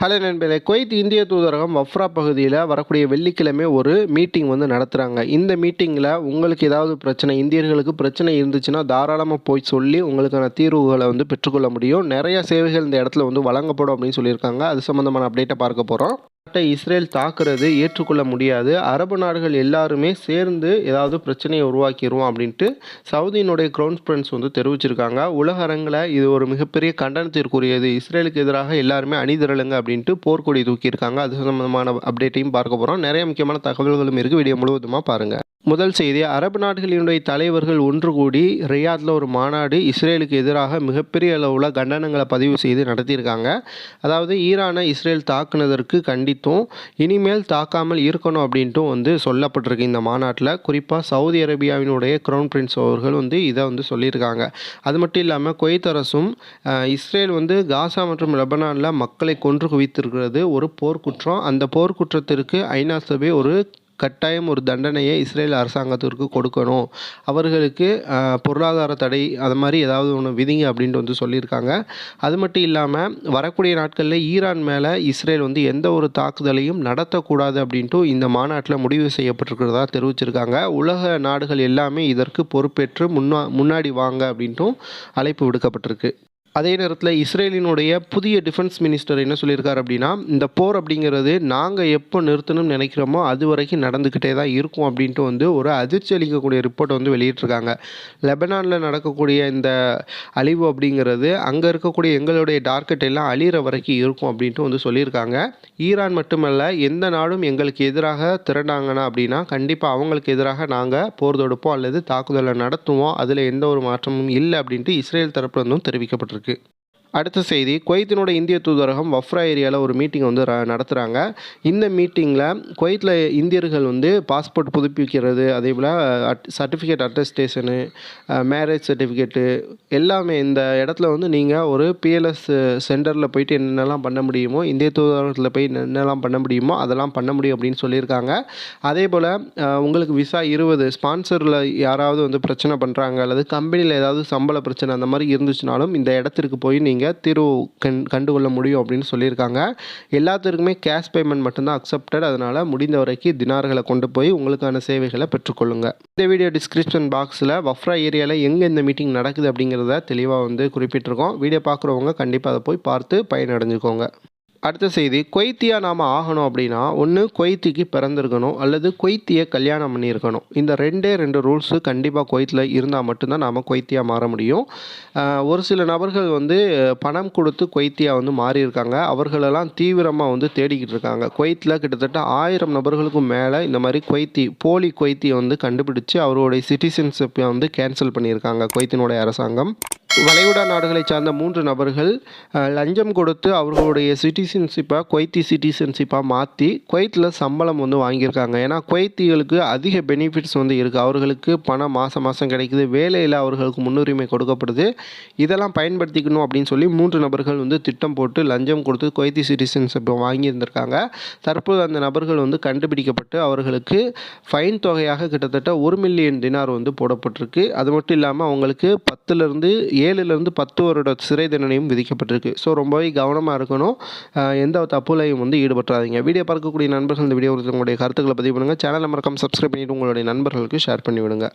Hello நண்பர்களே Kuwait இந்திய தூதரகம் வஃப்ரா பகுதியில் வரக்கூடிய வெள்ளிக்கிழமை ஒரு மீட்டிங் வந்து நடத்துகிறாங்க இந்த மீட்டிங்கில் உங்களுக்கு ஏதாவது பிரச்சனை இந்தியர்களுக்கு பிரச்சனை இருந்துச்சுன்னா தாராளமாக போய் சொல்லி உங்களுக்கான தீர்வுகளை வந்து பெற்றுக்கொள்ள முடியும். நிறைய சேவைகள் இந்த இடத்துல வந்து வழங்கப்படும் அப்படின்னு சொல்லியிருக்காங்க. அது சம்மந்தமான அப்டேட்டை பார்க்க போகிறோம் நாட்டை இஸ்ரேல் தாக்குறது ஏற்றுக்கொள்ள முடியாது. அரபு நாடுகள் எல்லாருமே சேர்ந்து ஏதாவது பிரச்சனையை உருவாக்கிடுவோம் அப்படின்ட்டு சவுதியினுடைய கிரவுன் பிரின்ஸ் வந்து தெரிவிச்சிருக்காங்க. உலக அரங்கில் இது ஒரு மிகப்பெரிய கண்டனத்திற்குரியது. இஸ்ரேலுக்கு எதிராக எல்லாருமே அணிதிரளுங்க அப்படின்ட்டு போர்க்கொடி தூக்கியிருக்காங்க. அது சம்பந்தமான அப்டேட்டையும் பார்க்க போகிறோம் நிறைய முக்கியமான தகவல்களும் இருக்குது வீடியோ முழுவதுமாக பாருங்கள் முதல் செய்தி அரபு நாடுகளினுடைய தலைவர்கள் ஒன்று கூடி ரியாத்தில் ஒரு மாநாடு இஸ்ரேலுக்கு எதிராக மிகப்பெரிய அளவில் கண்டனங்களை பதிவு செய்து நடத்தியிருக்காங்க. அதாவது ஈரானை இஸ்ரேல் தாக்குனதற்கு கண்டித்தும் இனிமேல் தாக்காமல் இருக்கணும் அப்படின்ட்டும் வந்து சொல்லப்பட்டிருக்கு இந்த மாநாட்டில். குறிப்பாக சவுதி அரேபியாவினுடைய க்ரௌன் பிரின்ஸ் அவர்கள் வந்து இதை வந்து சொல்லியிருக்காங்க. அது மட்டும் இல்லாமல் குவைத் அரசும் இஸ்ரேல் வந்து காசா மற்றும் லெபனானில் மக்களை கொன்று குவித்திருக்கிறது. ஒரு போர்க்குற்றம். அந்த போர்க்குற்றத்திற்கு ஐநா சபை ஒரு கட்டாயம் ஒரு தண்டனையை இஸ்ரேல் அரசாங்கத்திற்கு கொடுக்கணும். அவர்களுக்கு பொருளாதார தடை அது மாதிரி ஏதாவது ஒன்று விதிங்க அப்படின்ட்டு வந்து சொல்லியிருக்காங்க. அது மட்டும் இல்லாமல் வரக்கூடிய நாட்களில் ஈரான் மேலே இஸ்ரேல் வந்து எந்த ஒரு தாக்குதலையும் நடத்தக்கூடாது அப்படின்ட்டு இந்த மாநாட்டில் முடிவு செய்யப்பட்டிருக்கிறதா தெரிவிச்சிருக்காங்க. உலக நாடுகள் எல்லாமே இதற்கு பொறுப்பேற்று முன்னா முன்னாடி வாங்க அப்படின்ட்டும் அழைப்பு விடுக்கப்பட்டிருக்கு. அதே நேரத்தில் இஸ்ரேலினுடைய புதிய டிஃபென்ஸ் மினிஸ்டர் என்ன சொல்லியிருக்காரு அப்படின்னா இந்த போர் அப்படிங்கிறது நாங்கள் எப்போ நிறுத்தணும்னு நினைக்கிறோமோ அது வரைக்கும் நடந்துக்கிட்டே தான் இருக்கும் அப்படின்ட்டு வந்து ஒரு அதிர்ச்சி அளிக்கக்கூடிய ரிப்போர்ட் வந்து வெளியிட்டிருக்காங்க. லெபனானில் நடக்கக்கூடிய இந்த அழிவு அப்படிங்கிறது அங்கே இருக்கக்கூடிய எங்களுடைய டார்கெட் எல்லாம் அழிகிற வரைக்கும் இருக்கும் அப்படின்ட்டு வந்து சொல்லியிருக்காங்க. ஈரான் மட்டுமல்ல எந்த நாடும் எங்களுக்கு எதிராக திரண்டாங்கன்னா அப்படின்னா கண்டிப்பாக அவங்களுக்கு எதிராக நாங்கள் போர் தொடுப்போம் அல்லது தாக்குதலை நடத்துவோம். அதில் எந்த ஒரு மாற்றமும் இல்லை அப்படின்ட்டு இஸ்ரேல் தரப்புலேருந்தும் தெரிவிக்கப்பட்டிருக்கு. தெரிவிக்கப்பட்டிருக்கு அடுத்த செய்தி குவைத்தினோட இந்திய தூதரகம் வஃப்ரா ஏரியாவில் ஒரு மீட்டிங் வந்து நடத்துகிறாங்க இந்த மீட்டிங்கில் குவைத்தில் இந்தியர்கள் வந்து பாஸ்போர்ட் புதுப்பிக்கிறது அதே போல் சர்டிஃபிகேட் அட்டஸ்டேஷனு மேரேஜ் சர்டிஃபிகேட்டு எல்லாமே இந்த இடத்துல வந்து நீங்கள் ஒரு பிஎல்எஸ் சென்டரில் போயிட்டு என்னென்னலாம் பண்ண முடியுமோ இந்திய தூதரகத்தில் போய் என்னெல்லாம் பண்ண முடியுமோ அதெல்லாம் பண்ண முடியும் அப்படின்னு சொல்லியிருக்காங்க. அதே போல் உங்களுக்கு விசா இருபது ஸ்பான்சரில் யாராவது வந்து பிரச்சனை பண்ணுறாங்க அல்லது கம்பெனியில் ஏதாவது சம்பள பிரச்சனை அந்த மாதிரி இருந்துச்சுனாலும் இந்த இடத்திற்கு போய் நீங்கள் தீர்வு கண் கண்டுகொள்ள முடியும் அப்படின்னு சொல்லியிருக்காங்க. எல்லாத்திற்குமே கேஷ் பேமெண்ட் மட்டும்தான் அக்செப்டட் அதனால் முடிந்த வரைக்கும் தினார்களை கொண்டு போய் உங்களுக்கான சேவைகளை பெற்றுக்கொள்ளுங்க. இந்த வீடியோ டிஸ்கிரிப்ஷன் பாக்ஸில் வஃப்ரா ஏரியாவில் எங்கே இந்த மீட்டிங் நடக்குது அப்படிங்கிறத தெளிவாக வந்து குறிப்பிட்டிருக்கோம். வீடியோ பார்க்குறவங்க கண்டிப்பாக அதை போய் பார்த்து பயனடைஞ்சுக்கோங்க. அடுத்த செய்தி கொய்த்தியா நாம் ஆகணும் அப்படின்னா ஒன்று கொய்த்திக்கு பிறந்திருக்கணும் அல்லது கொய்த்தியை கல்யாணம் பண்ணியிருக்கணும். இந்த ரெண்டே ரெண்டு ரூல்ஸு கண்டிப்பாக கொய்த்தில் இருந்தால் மட்டும்தான் நாம் கொய்த்தியாக மாற முடியும். ஒரு சில நபர்கள் வந்து பணம் கொடுத்து கொய்த்தியாக வந்து மாறியிருக்காங்க. அவர்களெல்லாம் தீவிரமாக வந்து தேடிக்கிட்டு இருக்காங்க. கொய்த்தில் கிட்டத்தட்ட ஆயிரம் நபர்களுக்கும் மேலே இந்த மாதிரி கொய்த்தி போலி கொய்த்தியை வந்து கண்டுபிடிச்சு அவருடைய சிட்டிசன்ஷிப்பை வந்து கேன்சல் பண்ணியிருக்காங்க கொய்த்தினுடைய அரசாங்கம். வளைகுடா நாடுகளை சார்ந்த மூன்று நபர்கள் லஞ்சம் கொடுத்து அவர்களுடைய சிட்டிசன்ஷிப்பை குவைத்தி சிட்டிசன்ஷிப்பாக மாற்றி குவைத்தில் சம்பளம் வந்து வாங்கியிருக்காங்க. ஏன்னா குவைத்திகளுக்கு அதிக பெனிஃபிட்ஸ் வந்து இருக்குது அவர்களுக்கு பணம் மாதம் மாதம் கிடைக்குது. வேலையில் அவர்களுக்கு முன்னுரிமை கொடுக்கப்படுது. இதெல்லாம் பயன்படுத்திக்கணும் அப்படின்னு சொல்லி மூன்று நபர்கள் வந்து திட்டம் போட்டு லஞ்சம் கொடுத்து குவைத்தி சிட்டிசன்ஷிப்பை வாங்கியிருந்திருக்காங்க. தற்போது அந்த நபர்கள் வந்து கண்டுபிடிக்கப்பட்டு அவர்களுக்கு ஃபைன் தொகையாக கிட்டத்தட்ட ஒரு மில்லியன் தினார் வந்து போடப்பட்டிருக்கு. அது மட்டும் இல்லாமல் அவங்களுக்கு பத்துலேருந்து ஏழுலேருந்து பத்து வருட சிறை தண்டனையும் விதிக்கப்பட்டிருக்கு. ஸோ ரொம்பவே கவனமாக இருக்கணும். எந்த தப்புலையும் வந்து ஈடுபட்டுறாதீங்க. வீடியோ பார்க்கக்கூடிய நண்பர்கள் இந்த வீடியோ உங்களுடைய கருத்துக்களை பதிவு பண்ணுங்கள் சேனலை மறக்காமல் சப்ஸ்கிரைப் பண்ணிவிட்டு உங்களுடைய நண்பர்களுக்கு ஷேர் பண்ணிவிடுங்க.